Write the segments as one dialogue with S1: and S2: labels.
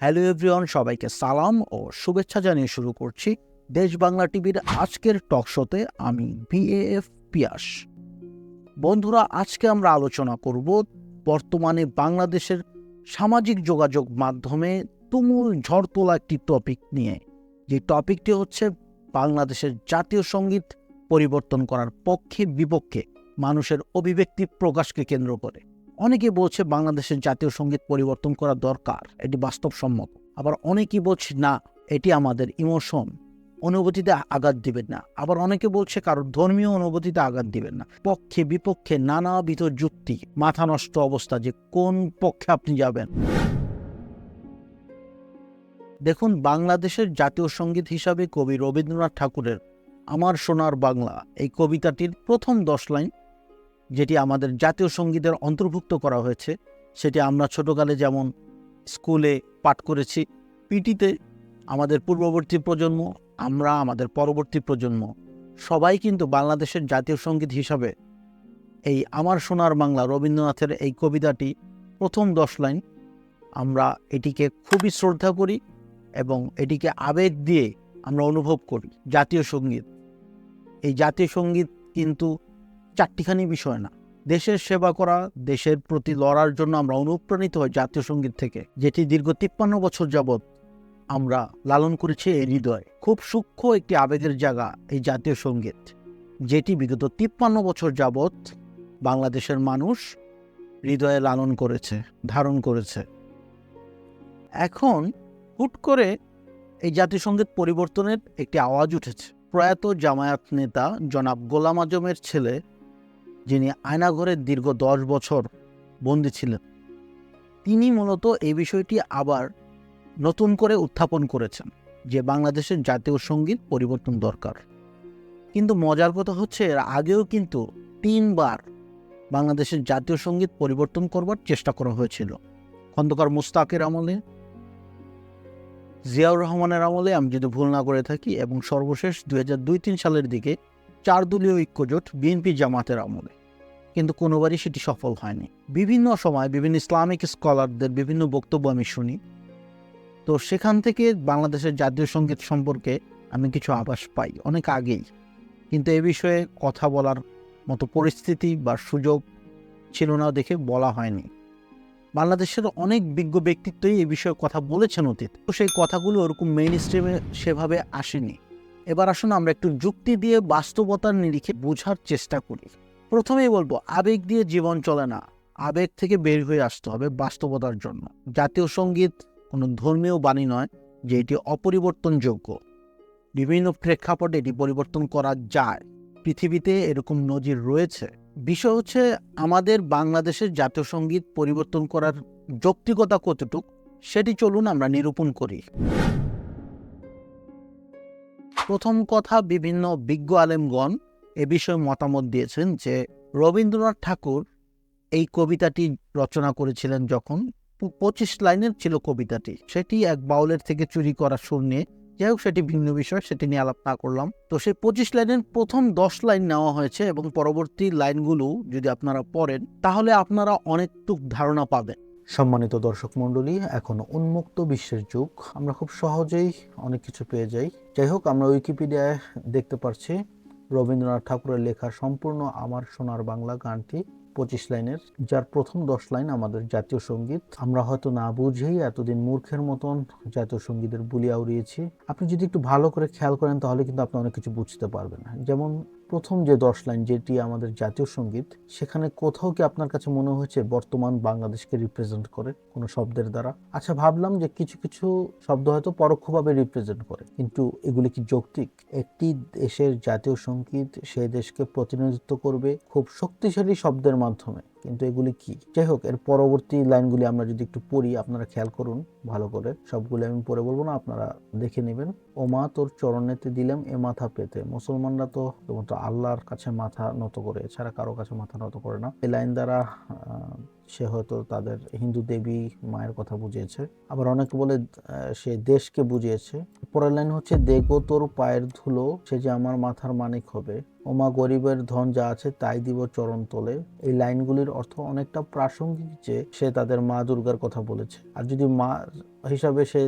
S1: Hello everyone, সবাইকে সালাম ও শুভেচ্ছা জানিয়ে শুরু করছি দেশ বাংলা টিভির আজকের টক শোতে আমি বিএএফ পিয়াস। বন্ধুরা, আজকে আমরা আলোচনা করব বর্তমানে বাংলাদেশের সামাজিক যোগাযোগ মাধ্যমে তুমুল ঝড় তোলা একটি টপিক নিয়ে। যে টপিকটি হচ্ছে বাংলাদেশের জাতীয় সংগীত পরিবর্তন করার পক্ষে বিপক্ষে মানুষের অভিব্যক্তি প্রকাশকে কেন্দ্র করে। অনেকে বলছে বাংলাদেশের জাতীয় সংগীত পরিবর্তন করা দরকার, এটি বাস্তবসম্মত। আবার অনেকেই বলছে, না, এটি আমাদের ইমোশন, অনুভূতিতে আঘাত দিবেন না। আবার অনেকে বলছে কারোর ধর্মীয় অনুভূতিতে আঘাত দিবেন না। পক্ষে, বিপক্ষে নানাবিধ যুক্তি, মাথা নষ্ট অবস্থা, যে কোন পক্ষে আপনি যাবেন। দেখুন, বাংলাদেশের জাতীয় সংগীত হিসাবে কবি রবীন্দ্রনাথ ঠাকুরের আমার সোনার বাংলা এই কবিতাটির প্রথম দশ লাইন যেটি আমাদের জাতীয় সঙ্গীতের অন্তর্ভুক্ত করা হয়েছে, সেটি আমরা ছোটকালে যেমন স্কুলে পাঠ করেছি, পিটিতে আমাদের পূর্ববর্তী প্রজন্ম, আমরা আমাদের পরবর্তী প্রজন্ম, সবাই কিন্তু বাংলাদেশের জাতীয় সংগীত হিসাবে এই আমার সোনার বাংলা রবীন্দ্রনাথের এই কবিতাটি প্রথম দশ লাইন, আমরা এটিকে খুবই শ্রদ্ধা করি এবং এটিকে আবেগ দিয়ে আমরা অনুভব করি জাতীয় সংগীত। এই জাতীয় সংগীত কিন্তু চারটিখানি বিষয় না। দেশের সেবা করা, দেশের প্রতি লড়ার জন্য আমরা অনুপ্রাণিত হই জাতীয় সংগীত থেকে, যেটি দীর্ঘ তিপ্পান্ন বছর যাবৎ আমরা লালন করেছি এই হৃদয়। খুব সূক্ষ্ম একটি আবেগের জায়গা এই জাতীয় সংগীত, যেটি বিগত তিপ্পান্ন বছর যাবৎ বাংলাদেশের মানুষ হৃদয়ে লালন করেছে, ধারণ করেছে। এখন হুট করে এই জাতীয় সংগীত পরিবর্তনের একটি আওয়াজ উঠেছে। প্রয়াত জামায়াত নেতা জনাব গোলাম আজমের ছেলে যিনি আয়নাঘরে দীর্ঘ দশ বছর বন্দী ছিলেন, তিনি মূলত এই বিষয়টি আবার নতুন করে উত্থাপন করেছেন যে বাংলাদেশের জাতীয় সংগীত পরিবর্তন দরকার। কিন্তু মজার কথা হচ্ছে, এর আগেও কিন্তু তিনবার বাংলাদেশের জাতীয় সংগীত পরিবর্তন করবার চেষ্টা করা হয়েছিল। খন্দকার মুস্তাকের আমলে, জিয়াউর রহমানের আমলে, আমি যদি ভুল না করে থাকি, এবং সর্বশেষ দুই হাজার দুই তিন সালের দিকে চার দলীয় ঐক্যজোট বিএনপি জামাতের আমলে। কিন্তু কোনোবারই সেটি সফল হয়নি। বিভিন্ন সময় বিভিন্ন ইসলামিক স্কলারদের বিভিন্ন বক্তব্য আমি শুনি। তো সেখান থেকে বাংলাদেশের জাতীয় সংগীত সম্পর্কে আমি কিছু আভাস পাই, অনেক আগেই। কিন্তু এ বিষয়ে কথা বলার মতো পরিস্থিতি বা সুযোগ ছিল না দেখে বলা হয়নি। বাংলাদেশের অনেক বিজ্ঞ ব্যক্তিত্বই এ বিষয়ে কথা বলেছেন অতীত। তো সেই কথাগুলো ওরকম মেইন স্ট্রিমে সেভাবে আসেনি। এবার আসুন আমরা একটু যুক্তি দিয়ে বাস্তবতার নিরিখে বোঝার চেষ্টা করি। প্রথমেই বলব, আবেগ দিয়ে জীবন চলে না। আবেগ থেকে বের হয়ে আসতে হবে বাস্তবতার জন্য। জাতীয় সংগীত কোনো ধর্মীয় বাণী নয় যে এটি অপরিবর্তনযোগ্য। বিভিন্ন প্রেক্ষাপটে এটি পরিবর্তন করা যায়। পৃথিবীতে এরকম নজির রয়েছে। বিষয় হচ্ছে, আমাদের বাংলাদেশের জাতীয় সংগীত পরিবর্তন করার যৌক্তিকতা কতটুক, সেটি চলুন আমরা নিরূপণ করি। প্রথম কথা, বিভিন্ন বিজ্ঞ আলেমগণ এ বিষয়ে মতামত দিয়েছেন যে রবীন্দ্রনাথ ঠাকুর এই কবিতাটি রচনা করেছিলেন যখন পঁচিশ লাইনের ছিল কবিতাটি। সেটি এক বাউলের থেকে চুরি করা সুর নিয়ে। যাই হোক, সেটি ভিন্ন বিষয়, সেটি নিয়ে আলাপ না করলাম। তো সেই পঁচিশ লাইনের প্রথম দশ লাইন নেওয়া হয়েছে এবং পরবর্তী লাইনগুলো যদি আপনারা পড়েন, তাহলে আপনারা অনেকটুক ধারণা পাবেন। সম্মানিত দর্শক মণ্ডলী, এখন উন্মুক্ত বিশ্বের যুগ। আমরা খুব সহজেই অনেক কিছু পেয়ে যাই। যাই হোক, আমরা উইকিপিডিয়ায় দেখতে পারছি রবীন্দ্রনাথ ঠাকুরের লেখা সম্পূর্ণ আমার সোনার বাংলা গানটি পঁচিশ লাইনের, যার প্রথম দশ লাইন আমাদের জাতীয় সংগীত। আমরা হয়তো না বুঝেই এতদিন মূর্খের মতন জাতীয় সঙ্গীতের বুলিয়া উড়িয়েছি আপনি যদি একটু ভালো করে খেয়াল করেন তাহলে কিন্তু আপনি অনেক কিছু বুঝতে পারবেন। যেমন প্রথম যে দশ লাইন যেটি আমাদের জাতীয় সংগীত, সেখানে কোথাও কি আপনার কাছে মনে হয়েছে বর্তমান বাংলাদেশকে রিপ্রেজেন্ট করে কোনো শব্দের দ্বারা? আচ্ছা ভাবলাম যে কিছু কিছু শব্দ হয়তো পরোক্ষভাবে রিপ্রেজেন্ট করে, কিন্তু এগুলি কি যৌক্তিক? একটি দেশের জাতীয় সংগীত সেই দেশকে প্রতিনিধিত্ব করবে খুব শক্তিশালী শব্দের মাধ্যমে। কিন্তু এগুলি কি? যাই হোক এর পরবর্তী লাইনগুলি আমরা যদি একটু পড়ি, আপনারা খেয়াল করুন, ভালো করে। সবগুলি আমি পড়ে বলব না, আপনারা দেখে নেবেন। ও মা তোর চরণেতে দিলাম এ মাথা পেতে। মুসলমানরা তো শুধুমাত্র আল্লাহর কাছে মাথা নত করে, এছাড়া কারও কাছে মাথা নত করে না। এই লাইন দ্বারা সে হয়তো তাদের হিন্দু দেবী মায়ের কথা বুঝিয়েছে। আবার অনেকে বলে সে দেশকে বুঝিয়েছে। পরের লাইন হচ্ছে, দেখো তোর পায়ের ধুলো, সে যে আমার মাথার মানিক হবে। ওমা গরিবের ধন যা আছে তাই দিব চরণ তোলে। এই লাইনগুলির অর্থ অনেকটা প্রাসঙ্গিক যে সে তাদের মা দুর্গার কথা বলেছে। আর যদি মা হিসাবে সে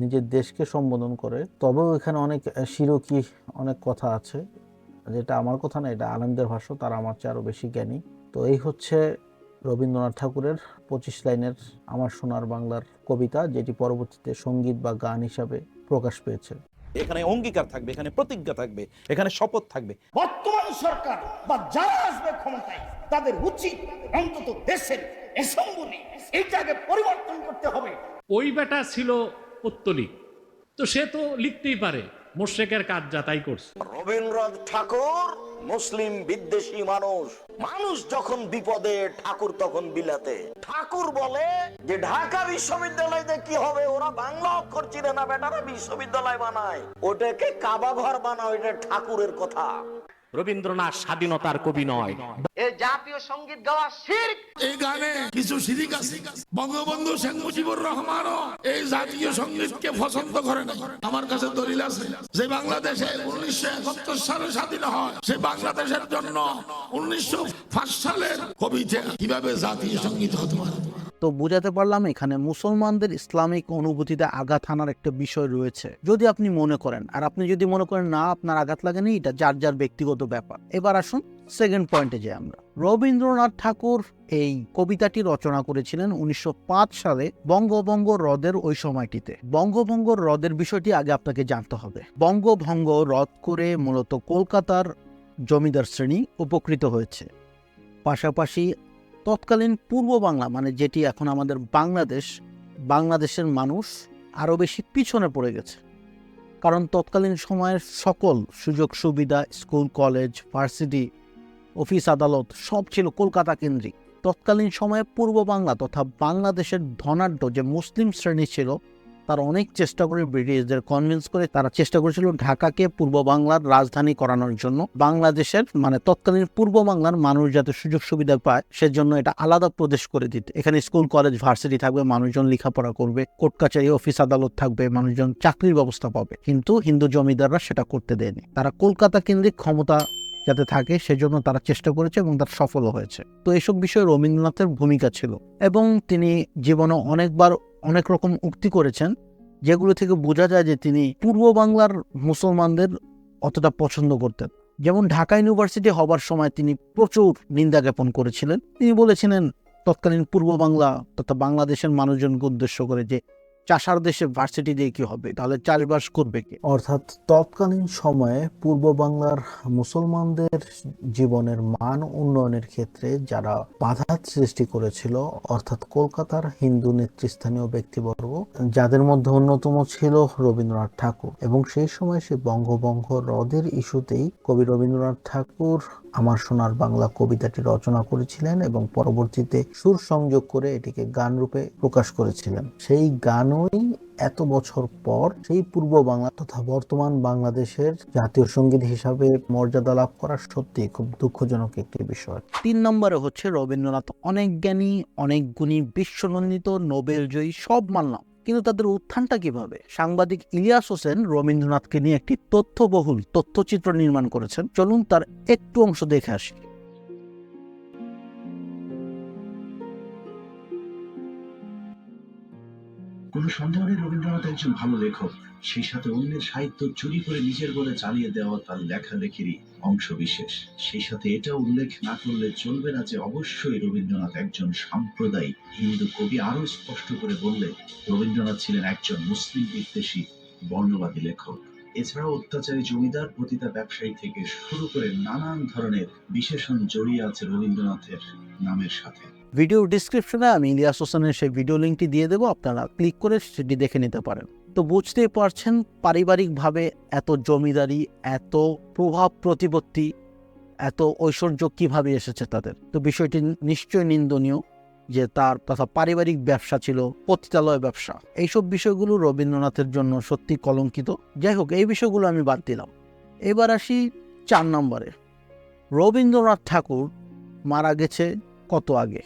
S1: নিজের দেশকে সম্বোধন করে, তবেও এখানে অনেক শিরকি অনেক কথা আছে। যেটা আমার কথা না, এটা আনন্দের ভাষ্য, তারা আমার চেয়ে আরও বেশি জ্ঞানী। তো এই হচ্ছে রবীন্দ্রনাথ ঠাকুরের পঁচিশ লাইনের আমার সোনার বাংলার কবিতা, যেটি পরবর্তীতে সংগীত বা গান হিসাবে প্রকাশ পেয়েছে।
S2: এখানে অঙ্গীকার থাকবে এখানে প্রতিজ্ঞা থাকবে এখানে শপথ থাকবে।
S3: বর্তমান সরকার বা যারা আসবে ক্ষমতায় তাদের উচিত অন্তত দেশের অ্যাসেম্বলি এইটাকে পরিবর্তন করতে হবে।
S4: ওই বেটা ছিল পত্তলিক তো সে তো লিখতেই পারে। মোর্শেকের কাজ যা তাই করছে।
S3: রবীন্দ্রনাথ ঠাকুর মুসলিম বিদ্বেষী মানুষ। মানুষ যখন বিপদে, ঠাকুর তখন বিলাতে। ঠাকুর বলে যে, ঢাকা বিশ্ববিদ্যালয়তে কি হবে? ওরা বাংলা অক্ষর চিনে না, বেটারা বিশ্ববিদ্যালয় বানায়। ওটাকে কাবা ঘর বানায় ওটা ঠাকুরের কথা।
S4: রবীন্দ্রনাথ স্বাধীনতার কবি নয়।
S3: এই জাতীয় সংগীত গাওয়া শির্ক।
S5: এই গানে কিছু আছে। বঙ্গবন্ধু শেখ মুজিবুর রহমানও এই জাতীয় সঙ্গীতকে পছন্দ করে না। আমার কাছে দলিল আছে। যে বাংলাদেশে উনিশশো একাত্তর সালে স্বাধীন হয় সে বাংলাদেশের জন্য উনিশশো পাঁচ সালের কবিতা কীভাবে জাতীয় সংগীত হতে পারে।
S1: তো বুঝাতে পারলাম এখানে মুসলমানদের ইসলামিক অনুভূতিতে আঘাত হানার একটা বিষয় রয়েছে। যদি আপনি মনে করেন, আর আপনি যদি মনে করেন, না, আপনার আঘাত লাগেনি, এটা যার যার ব্যক্তিগত ব্যাপার। এবার আসুন সেকেন্ড পয়েন্টে যাই আমরা। রবীন্দ্রনাথ ঠাকুর এই কবিতাটি রচনা করেছিলেন উনিশশো পাঁচ সালে বঙ্গভঙ্গ হ্রদের ওই সময়টিতে। বঙ্গভঙ্গ হ্রদের বিষয়টি আগে আপনাকে জানতে হবে। বঙ্গভঙ্গ হ্রদ করে মূলত কলকাতার জমিদার শ্রেণি উপকৃত হয়েছে। পাশাপাশি তৎকালীন পূর্ব বাংলা মানে যেটি এখন আমাদের বাংলাদেশ, বাংলাদেশের মানুষ আরও বেশি পিছনে পড়ে গেছে। কারণ তৎকালীন সময়ের সকল সুযোগ সুবিধা, স্কুল, কলেজ, ভার্সিটি, অফিস আদালত সব ছিল কলকাতা কেন্দ্রিক। তৎকালীন সময়ে পূর্ব বাংলা তথা বাংলাদেশের ধনাঢ্য যে মুসলিম শ্রেণি ছিল তারা অনেক চেষ্টা করে ব্রিটিশদের কনভিন্স করে তারা চেষ্টা করেছিল ঢাকাকে পূর্ব বাংলার রাজধানী করানোর জন্য। বাংলাদেশের মানে তৎকালীন পূর্ব বাংলার মানুষ যাতে সুযোগ সুবিধা পায়, সেজন্য এটা আলাদা প্রদেশ করে দিতে। এখানে স্কুল, কলেজ, ভার্সিটি থাকবে, মানুষজন লেখাপড়া করবে কোর্ট কাছারি অফিস আদালত থাকবে, মানুষজন চাকরির ব্যবস্থা পাবে। কিন্তু হিন্দু জমিদাররা সেটা করতে দেয়নি। তারা কলকাতা কেন্দ্রিক ক্ষমতা যাতে থাকে, সেজন্য তারা চেষ্টা করেছে এবং তার সফলও হয়েছে। তো এসব বিষয়ে রবীন্দ্রনাথের ভূমিকা ছিল। এবং তিনি জীবনে অনেকবার অনেক রকম উক্তি করেছেন, যেগুলো থেকে বোঝা যায় যে তিনি পূর্ব বাংলার মুসলমানদের অতটা পছন্দ করতেন। যেমন ঢাকা ইউনিভার্সিটি হবার সময় তিনি প্রচুর নিন্দা জ্ঞাপন করেছিলেন। তিনি বলেছিলেন, তৎকালীন পূর্ব বাংলা তথা বাংলাদেশের মানুষজনকে উদ্দেশ্য করে যে চাষার দেশে ভার্সিটি দিয়ে কি হবে? তাহলে চাষবাস করবে কি? অর্থাৎ তৎকালীন সময়ে পূর্ব বাংলার মুসলমানদের জীবনের মান উন্নয়নের ক্ষেত্রে যারা বাধা সৃষ্টি করেছিল, অর্থাৎ কলকাতার হিন্দু নেতৃস্থানীয় ব্যক্তিবর্গ, যাদের মধ্যে অন্যতম ছিল রবীন্দ্রনাথ ঠাকুর। এবং সেই সময় সে বঙ্গভঙ্গ হ্রদের ইস্যুতেই কবি রবীন্দ্রনাথ ঠাকুর আমার সোনার বাংলা কবিতাটি রচনা করেছিলেন এবং পরবর্তীতে সুর সংযোগ করে এটিকে গান রূপে প্রকাশ করেছিলেন। সেই গানই এত বছর পর সেই পূর্ব বাংলা তথা বর্তমান বাংলাদেশের জাতীয় সংগীত হিসাবে মর্যাদা লাভ করা সত্যি খুব দুঃখজনক একটি বিষয়। তিন নম্বরে হচ্ছে রবীন্দ্রনাথ। অনেক জ্ঞানী, অনেক গুণী, বিশ্বনন্দিত, নোবেল জয়ী, সব মানলাম। কিন্তু তাদের উত্থানটা কীভাবে? সাংবাদিক ইলিয়াস হোসেন রবীন্দ্রনাথকে নিয়ে একটি তথ্যবহুল তথ্যচিত্র নির্মাণ করেছেন। চলুন তার একটু অংশ দেখে আসি।
S6: কোনো সন্দেহ নেই রবীন্দ্রনাথ একজন ভালো লেখক। সেই সাথে অন্যের সাহিত্য চুরি করে নিজের বলে চালিয়ে দেওয়া তার লেখালেখিরই অংশ বিশেষ সেই সাথে এটা উল্লেখ না করলে চলবে না যে অবশ্যই রবীন্দ্রনাথ একজন সাম্প্রদায়িক হিন্দু কবি। আরও স্পষ্ট করে বললে, রবীন্দ্রনাথ ছিলেন একজন মুসলিম বিদ্বেষী, বর্ণবাদী লেখক। এছাড়াও অত্যাচারী জমিদার, পতিতা ব্যবসায়ী থেকে শুরু করে নানান ধরনের বিশেষণ জড়িয়ে আছে রবীন্দ্রনাথের নামের সাথে।
S1: ভিডিও ডিসক্রিপশনে আমি ইলিয়াস হোসেনের সেই ভিডিও লিঙ্কটি দিয়ে দেবো, আপনারা ক্লিক করে সেটি দেখে নিতে পারেন। তো বুঝতেই পারছেন পারিবারিকভাবে এত জমিদারি, এত প্রভাব প্রতিপত্তি, এত ঐশ্বর্য কীভাবে এসেছে তাদের? তো বিষয়টি নিশ্চয়ই নিন্দনীয় যে তার তথা পারিবারিক ব্যবসা ছিল, পতিতালয় ব্যবসা। এইসব বিষয়গুলো রবীন্দ্রনাথের জন্য সত্যি কলঙ্কিত। যাই হোক, এই বিষয়গুলো আমি বাদ দিলাম। এবার আসি চার নম্বরে। রবীন্দ্রনাথ ঠাকুর মারা গেছে কত আগে?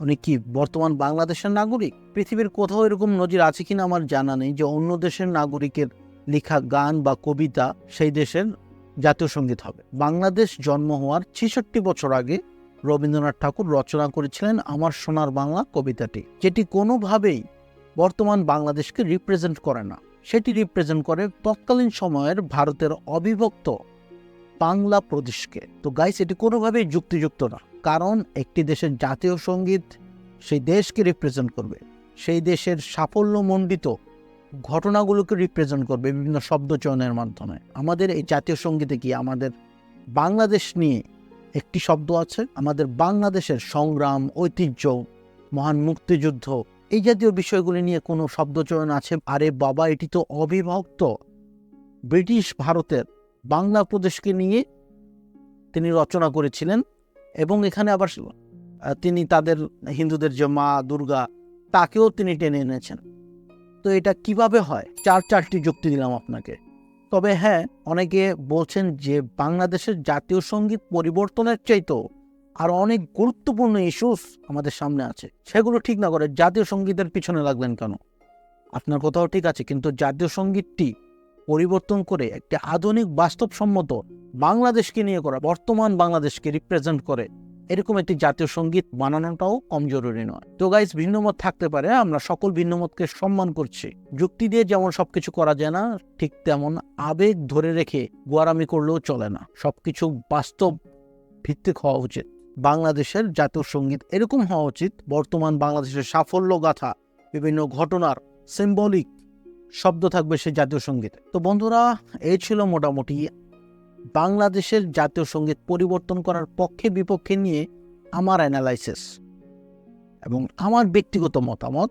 S1: উনি কি বর্তমান বাংলাদেশের নাগরিক? পৃথিবীর কোথাও এরকম নজির আছে কিনা আমার জানা নেই যে অন্য দেশের নাগরিকের লেখা গান বা কবিতা সেই দেশের জাতীয় সংগীত হবে। বাংলাদেশ জন্ম হওয়ার ছেষট্টি বছর আগে রবীন্দ্রনাথ ঠাকুর রচনা করেছিলেন আমার সোনার বাংলা কবিতাটি, যেটি কোনোভাবেই বর্তমান বাংলাদেশকে রিপ্রেজেন্ট করে না। সেটি রিপ্রেজেন্ট করে তৎকালীন সময়ের ভারতের অবিভক্ত বাংলা প্রদেশকে। তো গাইস এটি কোনোভাবেই যুক্তিযুক্ত না। কারণ একটি দেশের জাতীয় সংগীত সেই দেশকে রিপ্রেজেন্ট করবে। সেই দেশের সাফল্যমণ্ডিত ঘটনাগুলোকে রিপ্রেজেন্ট করবে বিভিন্ন শব্দ চয়নের মাধ্যমে। আমাদের এই জাতীয় সঙ্গীতে কি আমাদের বাংলাদেশ নিয়ে একটি শব্দ আছে? আমাদের বাংলাদেশের সংগ্রাম, ঐতিহ্য, মহান মুক্তিযুদ্ধ এই জাতীয় বিষয়গুলি নিয়ে কোনো শব্দচয়ন আছে? আরে বাবা, এটি তো অবিভক্ত। ব্রিটিশ ভারতের বাংলা প্রদেশকে নিয়ে তিনি রচনা করেছিলেন এবং এখানে আবার তিনি তাদের হিন্দুদের যে মা, দুর্গা, তাকেও তিনি টেনে এনেছেন। তো এটা কীভাবে হয়? চার চারটি যুক্তি দিলাম আপনাকে। তবে হ্যাঁ অনেকে বলছেন যে বাংলাদেশের জাতীয় সংগীত পরিবর্তনের চাইতেও আর অনেক গুরুত্বপূর্ণ ইস্যুস আমাদের সামনে আছে। সেগুলো ঠিক না করে জাতীয় সঙ্গীতের পিছনে লাগলেন কেন? আপনার কথাও ঠিক আছে, কিন্তু জাতীয় সঙ্গীতটি পরিবর্তন করে একটি আধুনিক বাস্তবসম্মত বাংলাদেশকে নিয়ে করা, বর্তমান বাংলাদেশকে রিপ্রেজেন্ট করে, এরকম একটি জাতীয় সংগীত বানানোটাও কম জরুরি নয়। তো গাইজ ভিন্নমত থাকতে পারে, আমরা সকল ভিন্নমতকে সম্মান করছি। যুক্তি দিয়ে যেমন সবকিছু করা যায় না, ঠিক তেমন আবেগ ধরে রেখে গোয়ারামি করলেও চলে না। সবকিছু বাস্তব ভিত্তিক হওয়া উচিত। বাংলাদেশের জাতীয় সংগীত এরকম হওয়া উচিত, বর্তমান বাংলাদেশের সাফল্য গাথা, বিভিন্ন ঘটনার সিম্বলিক শব্দ থাকবে সেই জাতীয় সঙ্গীতে। তো বন্ধুরা, এই ছিল মোটামুটি বাংলাদেশের জাতীয় সংগীত পরিবর্তন করার পক্ষে বিপক্ষে নিয়ে আমার অ্যানালাইসিস এবং আমার ব্যক্তিগত মতামত,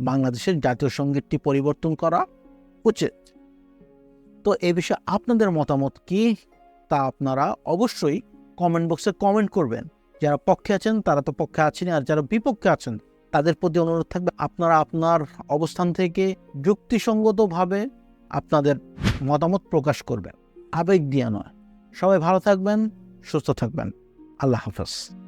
S1: বাংলাদেশের জাতীয় সঙ্গীতটি পরিবর্তন করা উচিত। তো এ বিষয়ে আপনাদের মতামত কি, তা আপনারা অবশ্যই কমেন্ট বক্সে কমেন্ট করবেন। যারা পক্ষে আছেন, তারা তো পক্ষে আছেনই, আর যারা বিপক্ষে আছেন তাদের প্রতি অনুরোধ থাকবে, আপনারা আপনার অবস্থান থেকে যুক্তিসঙ্গতভাবে আপনাদের মতামত প্রকাশ করবেন। আবেগ দিয়ে নয়। সবাই ভালো থাকবেন, সুস্থ থাকবেন। আল্লাহ হাফেজ।